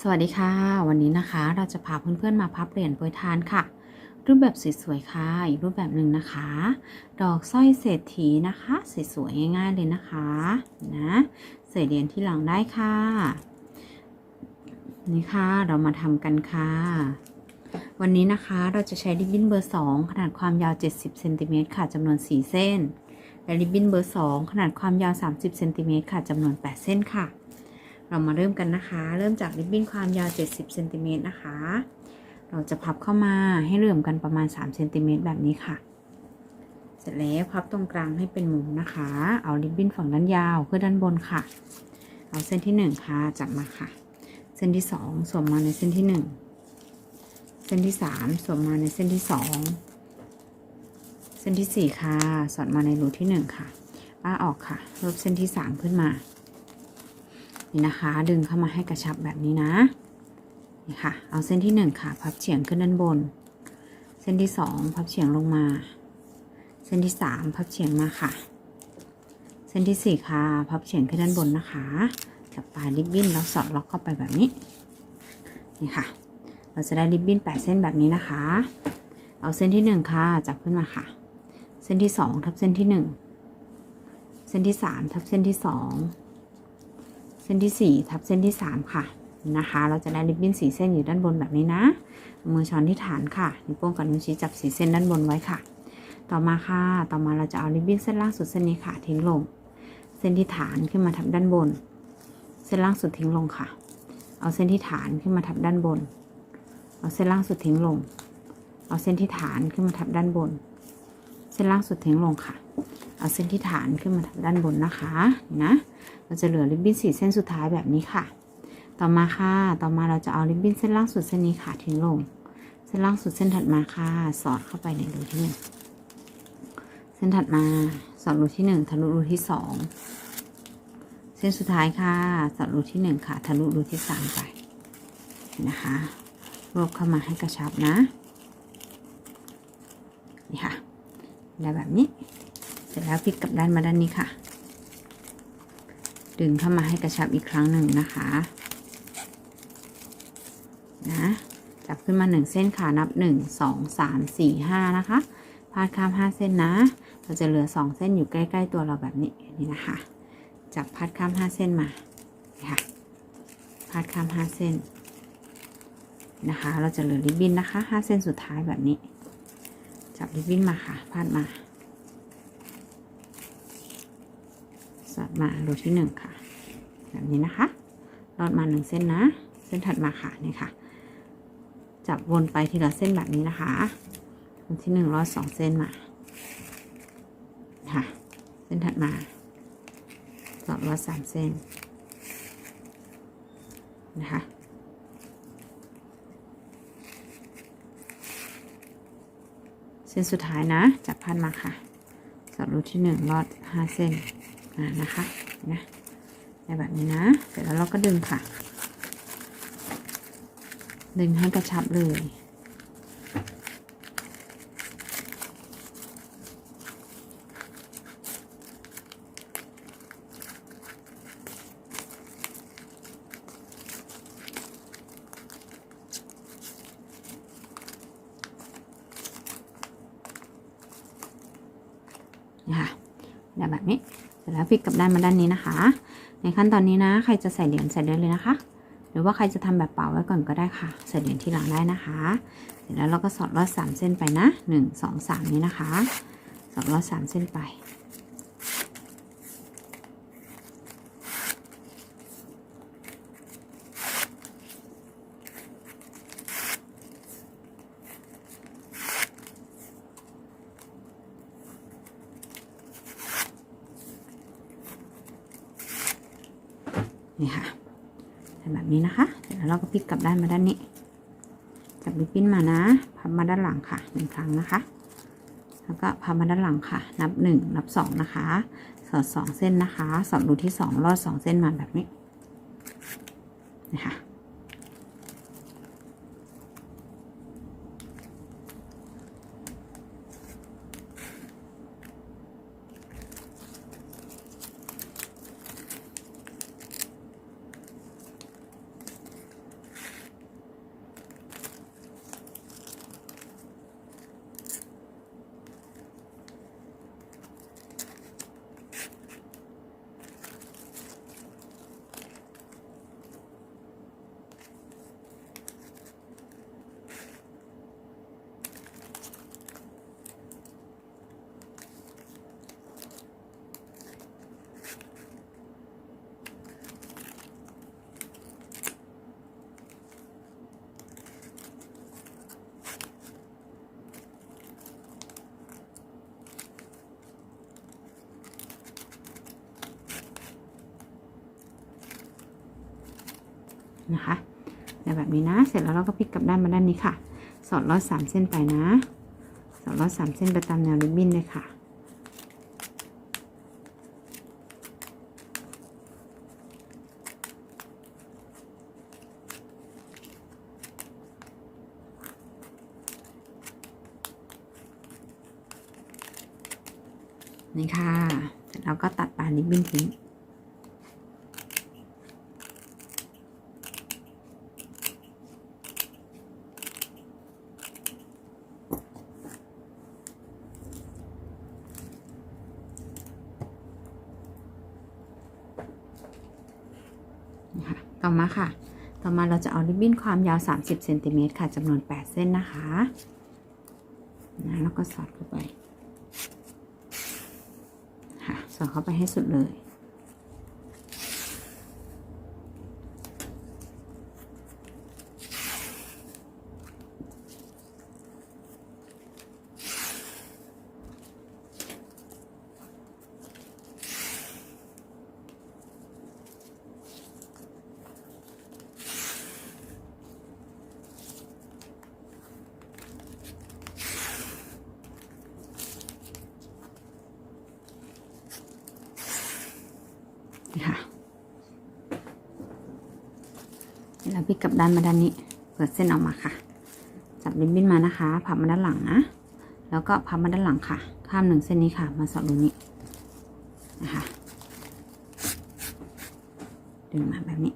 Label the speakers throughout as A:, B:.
A: สวัสดีค่ะ วันนี้นะคะเราจะพาเพื่อนๆมาพับเหรียญโปรยทานค่ะ รูปแบบสวยๆค่ะอีกรูปแบบหนึ่งนะคะ ดอกสร้อยเศรษฐีนะคะสวยๆง่ายๆเลยนะคะนะใส่เหรียญที่หลังได้ค่ะ นี่ค่ะเรามาทำกันค่ะ วันนี้นะคะเราจะใช้ริบบิ้นเบอร์ 2 ขนาดความยาว 70เซนติเมตรค่ะจำนวน 4 เส้นและริบบิ้นเบอร์ 2 ขนาดความยาว 30เซนติเมตรค่ะจำนวน 8 เส้นค่ะ เรามาเริ่มกันนะคะ เริ่มจากริบบิ้นความยาว 70เซนติเมตรนะคะ เราจะพับเข้ามาให้เหลื่อมกันประมาณ3เซนติเมตรแบบนี้ค่ะ เสร็จแล้วพับตรงกลางให้เป็นมุมนะคะ เอาริบบิ้นฝั่งด้านยาวขึ้นด้านบนค่ะ เอาเส้นที่ 1 ค่ะจับมาค่ะ เส้นที่ 2 สวมมาในเส้นที่ 1 เส้นที่ 3 สวมมาในเส้นที่ 2 เส้นที่ 4 ค่ะ สอดมาในรูที่ 1 ค่ะป้าออกค่ะลบเส้นที่ 3 ขึ้นมา นี่นะคะ ดึงเข้ามาให้กระชับแบบนี้นะนี่ค่ะ เอาเส้นที่1ค่ะ พับเฉียงขึ้นด้านบน เส้นที่ 2 พับเฉียงลงมา เส้นที่ 3 พับเฉียงมาค่ะ เส้นที่ 4 ค่ะ พับเฉียงขึ้นด้านบนนะคะ จับปลายริบบิ้นแล้วสอดล็อกเข้าไปแบบนี้ นี่ค่ะ เราจะได้ริบบิ้น8เส้นแบบนี้นะคะ เอาเส้นที่ 1 ค่ะ จับขึ้นมาค่ะ เส้นที่ 2 ทับเส้นที่ 1 เส้นที่ 3 ทับเส้นที่ 2 เส้นที่ 4 ทับเส้นที่ 3 ค่ะนะคะ เราจะได้ริบบิ้นสีเส้นอยู่ด้านบนแบบนี้นะ มือช้อนที่ฐานค่ะนิ้วโป้งกับนิ้วชี้จับสีเส้นด้านบนไว้ค่ะ ต่อมาค่ะ ต่อมาเราจะเอาริบบิ้นเส้นล่างสุดเส้นนี้ค่ะ ทิ้งลง เส้นที่ฐานขึ้นมาทับด้านบน เส้นล่างสุดทิ้งลงค่ะ เอาเส้นที่ฐานขึ้นมาทับด้านบน เอาเส้นล่างสุดทิ้งลง เอาเส้นที่ฐานขึ้นมาทับด้านบน เส้นล่างสุดทิ้งลงค่ะ เอาเส้นที่ฐานขึ้นมาทับด้านบนนะคะนะเราจะเหลือริบบิ้นสีเส้นสุดท้ายแบบนี้ค่ะ ต่อมาค่ะ ต่อมาเราจะเอาริบบิ้นเส้นล่างสุดเส้นนี้ค่ะทิ้งลง เส้นล่างสุดเส้นถัดมาค่ะ สอดเข้าไปในรูที่หนึ่งเส้นถัดมาสอดรูที่หนึ่งทะลุรูที่สองเส้นสุดท้ายค่ะ สอดรูที่หนึ่งค่ะทะลุรูที่สามไปนะคะ รวบเข้ามาให้กระชับนะ นี่ค่ะ ได้แบบนี้ สร็จแล้วพลิกกลับด้านมาด้านนี้ค่ะ ดึงเข้ามาให้กระชับอีกครั้งหนึ่งนะคะนะจับขึ้นมาหนึ่งเส้นค่ะนับหนึ่งสองสามสี่ห้านะคะพาดข้ามห้าเส้นนะ เราจะเหลือสองเส้นอยู่ใกล้ ๆ ตัวเราแบบนี้นี่นะคะ จับพาดข้ามห้าเส้นมาค่ะพาดข้ามห้าเส้นนะคะ เราจะเหลือริบบิ้นนะคะห้าเส้นสุดท้ายแบบนี้ จับริบบิ้นมาค่ะพาดมา สอด มารูที่หนึ่งค่ะ แบบนี้นะคะลอดมาหนึ่งเส้นนะ เส้นถัดมาค่ะนี่ค่ะ จับวนไปทีละเส้นแบบนี้นะคะอันที่หนึ่งลอดสองเส้นมา ค่ะ เส้นถัดมาสอดลอดสามเส้น นะคะเส้นสุดท้ายนะ จับพันมาค่ะสอดรูที่หนึ่งลอดห้าเส้น นะคะนะในแบบนี้นะ เสร็จแล้วเราก็ดึงค่ะ ดึงให้กระชับเลยนี่ค่ะแบบนี้ สร็จแล้วพลิกกลับด้านมาด้านนี้นะคะ ในขั้นตอนนี้นะ ใครจะใส่เหรียญใส่ได้เลยนะคะ หรือว่าใครจะทำแบบเป่าไว้ก่อนก็ได้ค่ะ ใส่เหรียญที่หลังได้นะคะ เสร็จแล้วเราก็สอดลอดสามเส้นไปนะหนึ่งสองสามนี้นะคะ สอดลอดสามเส้นไป นี่ค่ะแบบนี้นะคะ เดี๋ยวเราก็พลิกกลับด้านมาด้านนี้ จับริบบิ้นมานะ พับมาด้านหลังค่ะหนึ่งครั้งนะคะ แล้วก็พับมาด้านหลังค่ะ นับหนึ่งนับสองนะคะ สอดสองเส้นนะคะ สอดรูที่สองลอดสองเส้นมาแบบนี้นะคะ นะคะแบบนี้นะ เสร็จแล้วเราก็พลิกกลับด้านมาด้านนี้ค่ะ สอดลอดสามเส้นไปนะ สอดลอดสามเส้นไปตามแนวริบบิ้นเลยค่ะ นี่ค่ะ เสร็จแล้วก็ตัดปลายริบบิ้นทิ้ง นะคะต่อมาค่ะ ต่อ มาเราจะเอาริบบิ้นความยาว 30เซนติเมตรค่ะจำนวน 8 เส้นนะคะนะแล้วก็สอดเข้าไป ค่ะ สอดเข้าไปให้สุดเลย นี่ค่ะแล้ว พลิกกลับด้านมาด้านนี้ เปิดเส้นออกมาค่ะ จับริบบิ้นมานะคะ พับมาด้านหลังนะ แล้วก็พับมาด้านหลังค่ะ ข้ามหนึ่งเส้นนี้ค่ะ มาสอดรูนี้นะคะ ดึงมาแบบนี้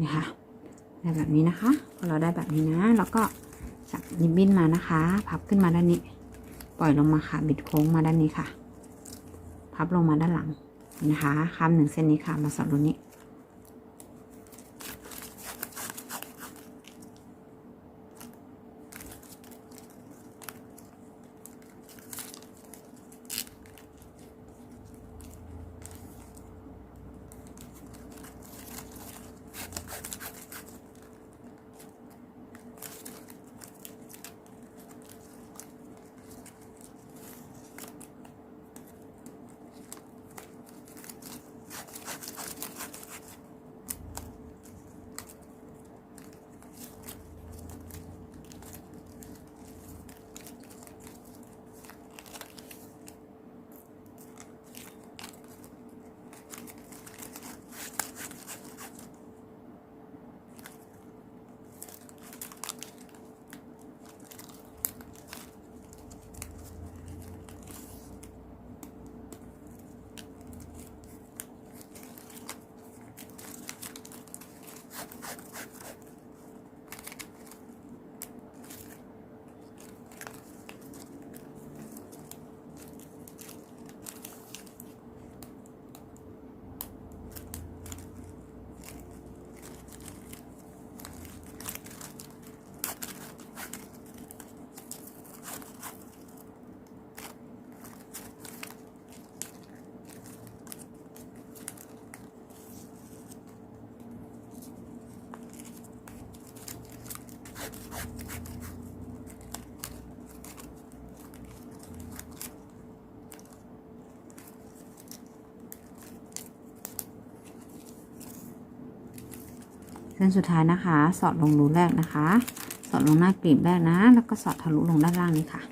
A: นี่ค่ะได้แบบนี้นะคะพอเราได้แบบนี้นะ แล้วก็จับนิบบิ้นมานะคะ พับขึ้นมาด้านนี้ ปล่อยลงมาค่ะ บิดโค้งมาด้านนี้ค่ะ พับลงมาด้านหลังนี่นะคะข้ามหนึ่งเส้นนี้ค่ะ มาสอดตรงนี้ เส้นสุดท้ายนะคะ สอดลงรูแรกนะคะ สอดลงหน้ากลีบแรกนะ แล้วก็สอดทะลุลงด้านล่างนี้ค่ะ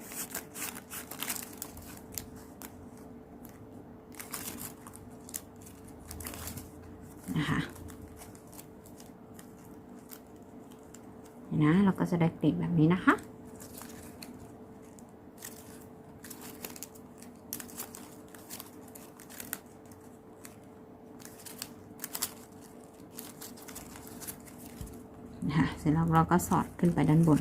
A: นะคะเห็ นนะ เราก็จะได้กลีบแบบนี้นะคะ นะคะเสร็จแล้วเราก็สอดขึ้นไปด้านบน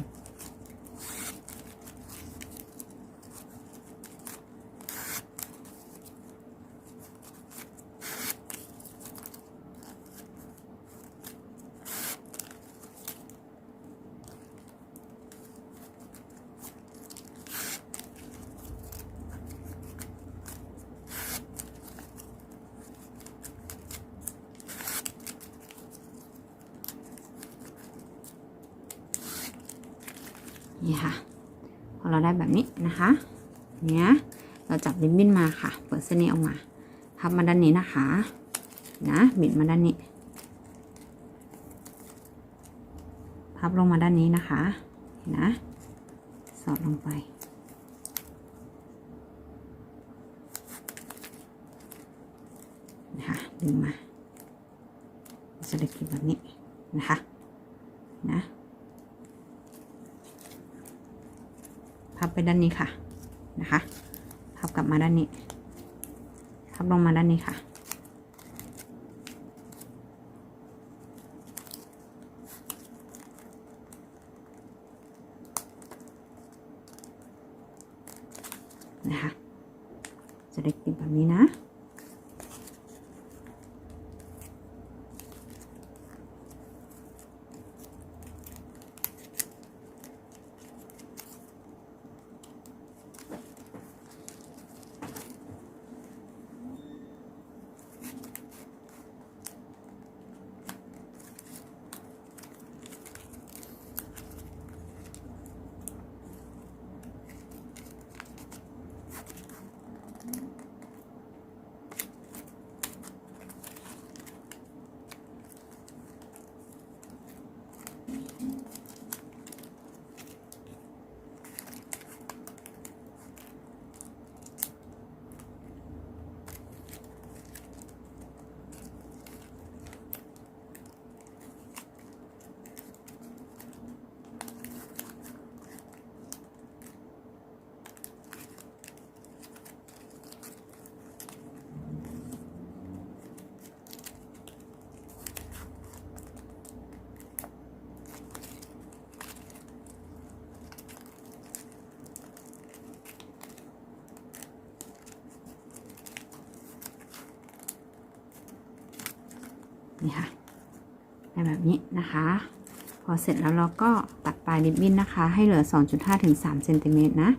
A: นี่ค่ะ พอเราได้แบบนี้นะคะเนี้ยเราจับริบบิ้นมาค่ะ เปิดเส้นนี้ออกมาพับมาด้านนี้นะคะ นะบิดมาด้านนี้พับลงมาด้านนี้นะคะเห็นนะสอดลงไป นะคะดึงมาจะได้กลินแบบนี้นะคะนะ พับไปด้านนี้ค่ะนะคะ พับกลับมาด้านนี้ พับลงมาด้านนี้ค่ะนะคะ จะได้กลิ่นแบบนี้นะ นี่ค่ะแบบนี้นะคะ พอเสร็จแล้วเราก็ตัดปลายริบบิ้นนะคะ ให้เหลือ 2.5ถึง3เซนติเมตรนะ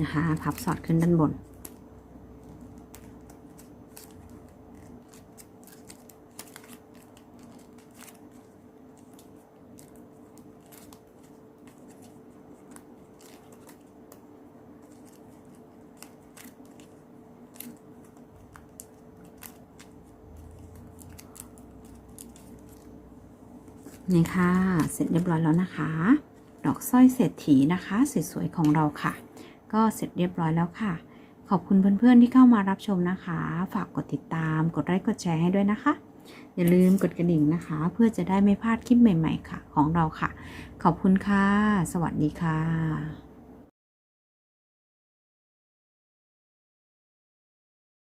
A: นะคะ พับสอดขึ้นด้านบน นี่ค่ะ เสร็จเรียบร้อยแล้วนะคะ ดอกสร้อยเศรษฐีนะคะสวยๆของเราค่ะ ก็เสร็จเรียบร้อยแล้วค่ะ ขอบคุณเพื่อนๆที่เข้ามารับชมนะคะ ฝากกดติดตาม กดไลค์กดแชร์ให้ด้วยนะคะ อย่าลืมกดกระดิ่งนะคะ เพื่อจะได้ไม่พลาดคลิปใหม่ ๆ ค่ะ ของเราค่ะ ขอบคุณค่ะ สวัสดีค่ะ